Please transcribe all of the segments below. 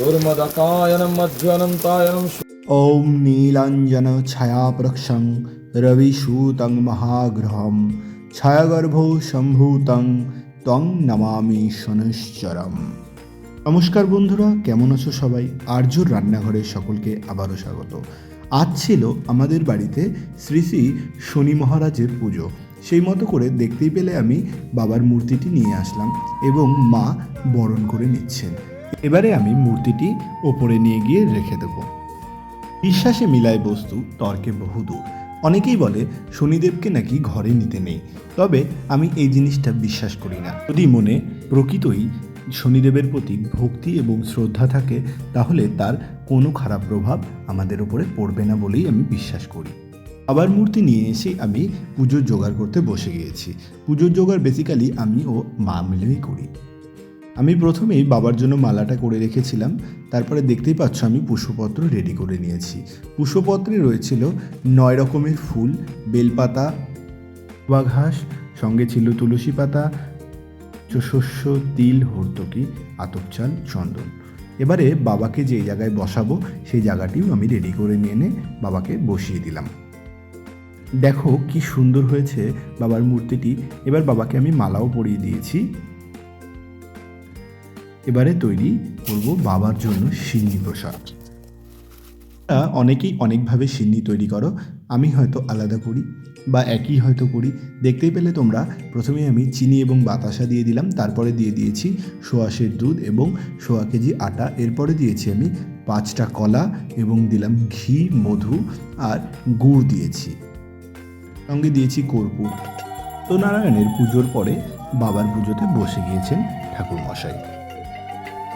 कूर्मदकायनं मध्वनन्तायनं ॐ नीलाञ्जन छायाप्रक्षं रविसूतं महाग्रहं ছায়াগর্ভৌ সম্ভূতং তং নমামি শনশ্চরম নমস্কার বন্ধুরা কেমন আছো সবাই আর্যর রান্নাঘরে সকলকে আবারও স্বাগত আজ ছিল আমাদের বাড়িতে শ্রী শ্রী শনি মহারাজের পুজো সেই মতো করে দেখতেই পেলে আমি বাবার মূর্তিটি নিয়ে আসলাম এবং মা বরণ করে নিচ্ছেন এবারে আমি মূর্তিটি ওপরে নিয়ে গিয়ে রেখে দেবো। বিশ্বাসে মিলায় বস্তু তর্কে বহুদূর। অনেকেই বলে, শনিদেবকে নাকি ঘরে নিতে নেই। তবে আমি এই জিনিসটা বিশ্বাস করি না। যদি মনে প্রকৃতই শনিদেবের প্রতি ভক্তি এবং শ্রদ্ধা থাকে, তাহলে তার কোনো খারাপ প্রভাব আমাদের উপরে পড়বে না বলেই আমি বিশ্বাস করি। আবার মূর্তি নিয়ে এসে আমি পুজোর জোগাড় করতে বসে গিয়েছি। পুজোর জোগাড় বেসিক্যালি আমি ও মা মিলেই করি। আমি প্রথমেই বাবার জন্য মালাটা করে রেখেছিলাম, তারপরে দেখতেই পাচ্ছ আমি পুষ্পপত্র রেডি করে নিয়েছি। পুষ্পপত্রে রয়েছিল নয় রকমের ফুল, বেলপাতা বা ঘাস সঙ্গে ছিল তুলসী পাতা শস্য তিল, হর্তকি আতপচাল চন্দন। এবারে বাবাকে যে জায়গায় বসাবো, সেই জায়গাটিও আমি রেডি করে নিয়ে এনে বাবাকে বসিয়ে দিলাম। দেখো কি সুন্দর হয়েছে বাবার মূর্তিটি। এবার বাবাকে আমি মালাও পরিয়ে দিয়েছি। এবারে তৈরি করব বাবার জন্য সিন্নি প্রসাদ অনেকেই অনেকভাবে সিন্নি তৈরি করো, আমি হয়তো আলাদা করি বা একই হয়তো করি। দেখতেই পেলে তোমরা প্রথমে আমি চিনি এবং বাতাসা দিয়ে দিলাম, তারপরে দিয়ে দিয়েছি সোয়াশের দুধ এবং সোয়া কেজি আটা। এরপরে দিয়েছি আমি পাঁচটা কলা এবং দিলাম ঘি, মধু আর গুড় দিয়েছি। সঙ্গে দিয়েছি কর্পূর। তো নারায়ণের পুজোর পরে বাবার পুজোতে বসে গিয়েছেন ঠাকুর মশাই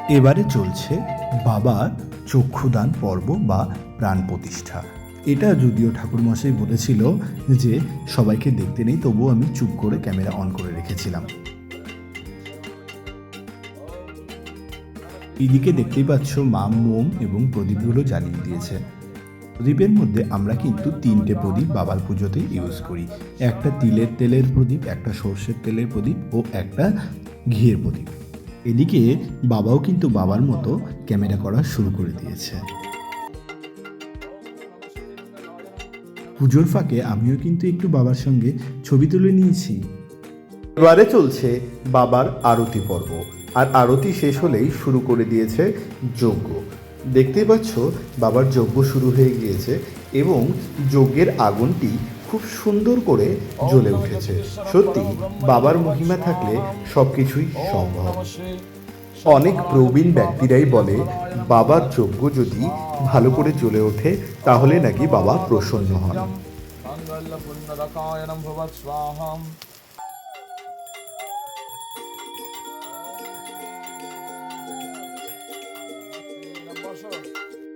এবারে চলছে বাবার চক্ষুদান পর্ব বা প্রাণ প্রতিষ্ঠা। এটা যদিও ঠাকুরমশাই বলেছিল যে সবাইকে দেখতে নেই, তবুও আমি চুপ করে ক্যামেরা অন করে রেখেছিলাম। এদিকে দেখতেই পাচ্ছ মা মোম এবং প্রদীপগুলো জ্বালিয়ে দিয়েছে। প্রদীপের মধ্যে আমরা কিন্তু তিনটে প্রদীপ বাবার পুজোতে ইউজ করি। একটা তিলের তেলের প্রদীপ, একটা সর্ষের তেলের প্রদীপ ও একটা ঘিয়ের প্রদীপ। এদিকে বাবাও কিন্তু বাবার মতো ক্যামেরা করা শুরু করে দিয়েছে। পুজোর ফাঁকে আমিও কিন্তু একটু বাবার সঙ্গে ছবি তুলে নিয়েছি। এবারে চলছে বাবার আরতি পর্ব, আর আরতি শেষ হলেই শুরু করে দিয়েছে যজ্ঞ। দেখতেই পাচ্ছ, বাবার যজ্ঞ শুরু হয়ে গিয়েছে এবং যজ্ঞের আগুনটি খুব সুন্দর করে জ্বলে উঠেছে। সত্যি বাবার মহিমা থাকলে সব কিছুই সম্ভব। অনেক প্রবীণ ব্যক্তিরাই বলে বাবার যজ্ঞ যদি ভালো করে জ্বলে ওঠে তাহলে নাকি বাবা প্রসন্ন হন।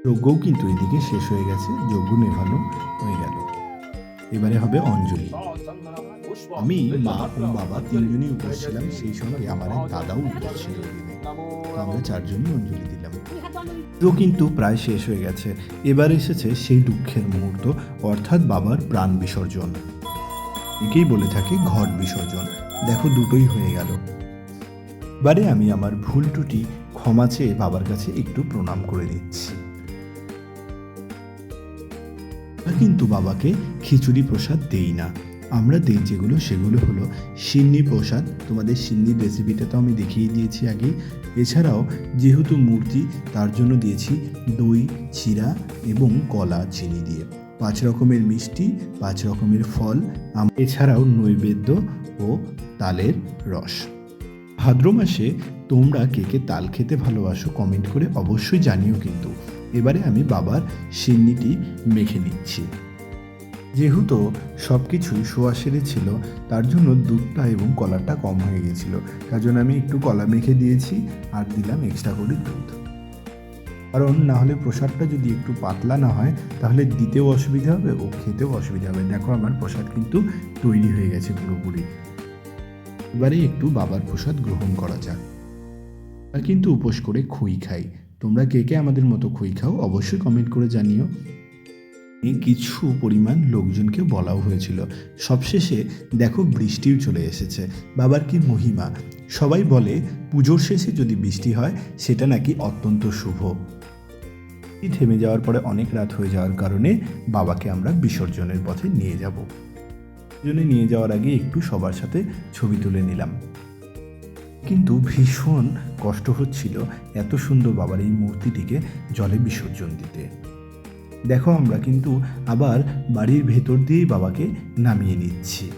যজ্ঞও কিন্তু এদিকে শেষ হয়ে গেছে যজ্ঞ নেভানো হয়ে গেছে। এবারে হবে অঞ্জলি। আমি মা ও বাবা তিনজনই উপোস ছিলাম সেই সঙ্গে আমার এক দাদাও উপোস ছিল তো আমরা চারজনই অঞ্জলি দিলাম। তো কিন্তু প্রায় শেষ হয়ে গেছে। এবার এসেছে সেই দুঃখের মুহূর্ত অর্থাৎ বাবার প্রাণ বিসর্জন। একেই বলে থাকে ঘট বিসর্জন। দেখো দুটোই হয়ে গেল। এবারে আমি আমার ভুল ত্রুটি ক্ষমা চেয়ে বাবার কাছে একটু প্রণাম করে দিচ্ছি। কিন্তু বাবাকে খিচুড়ি প্রসাদ দেই না। আমরা দিই যেগুলো, সেগুলো হলো সিন্নি প্রসাদ। তোমাদের সিন্নির রেসিপিটা তো আমি দেখিয়ে দিয়েছি আগেই এছাড়াও যেহেতু মূর্তি, তার জন্য দিয়েছি দই, চিরা এবং কলা চিনি দিয়ে। পাঁচ রকমের মিষ্টি, পাঁচ রকমের ফল এছাড়াও নৈবেদ্য ও তালের রস। ভাদ্র মাসে তোমরা কে কে তাল খেতে ভালোবাসো কমেন্ট করে অবশ্যই জানিও কিন্তু। এবারে আমি বাবার সিন্নিটি মেখে নিচ্ছি। যেহেতু সব কিছুই শোয়া সেরে ছিল, তার জন্য দুধটা এবং কলারটা কম হয়ে গেছিল। তার জন্য আমি একটু কলা মেখে দিয়েছি আর দিলাম এক্সট্রা করে দুধ। কারণ না হলে প্রসাদটা যদি একটু পাতলা না হয়, তাহলে দিতেও অসুবিধা হবে ও খেতেও অসুবিধা হবে। দেখো আমার প্রসাদ কিন্তু তৈরি হয়ে গেছে পুরোপুরি। এবারে একটু বাবার প্রসাদ গ্রহণ করা যাক। আর কিন্তু উপোস করে খই খাই। তোমরা কে কে আমাদের মতো খই খাও অবশ্যই কমেন্ট করে জানিও। কিছু পরিমাণ লোকজনকে বলাও হয়েছিল। সবশেষে দেখো বৃষ্টিও চলে এসেছে। বাবার কি মহিমা? সবাই বলে, পুজোর শেষে যদি বৃষ্টি হয়, সেটা নাকি অত্যন্ত শুভ। থেমে যাওয়ার পরে অনেক রাত হয়ে যাওয়ার কারণে বাবাকে আমরা বিসর্জনের পথে নিয়ে যাব। জন্য নিয়ে যাওয়ার আগে একটু সবার সাথে ছবি তুলে নিলাম। কিন্তু ভীষণ কষ্ট হচ্ছিল এত সুন্দর বাবার এই মূর্তিটিকে জলে বিসর্জন দিতে। দেখো আমরা কিন্তু আবার বাড়ির ভেতর দিয়েই বাবাকে নামিয়ে নিচ্ছি।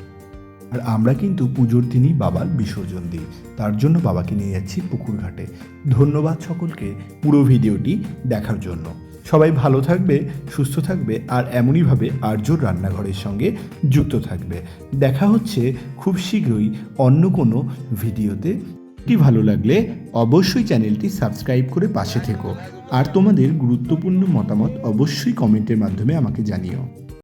আর আমরা কিন্তু পুজোর দিনই বাবার বিসর্জন দিই। তার জন্য বাবাকে নিয়ে যাচ্ছি পুকুর ঘাটে ধন্যবাদ সকলকে পুরো ভিডিওটি দেখার জন্য। সবাই ভালো থাকবে, সুস্থ থাকবে আর এমনইভাবে আর্যর রান্নাঘরের সঙ্গে যুক্ত থাকবে। দেখা হচ্ছে খুব শীঘ্রই অন্য কোনো ভিডিওতে। কি ভালো লাগলে অবশ্যই চ্যানেলটি সাবস্ক্রাইব করে পাশে থেকো। আর তোমাদের গুরুত্বপূর্ণ মতামত অবশ্যই কমেন্টের মাধ্যমে আমাকে জানিও।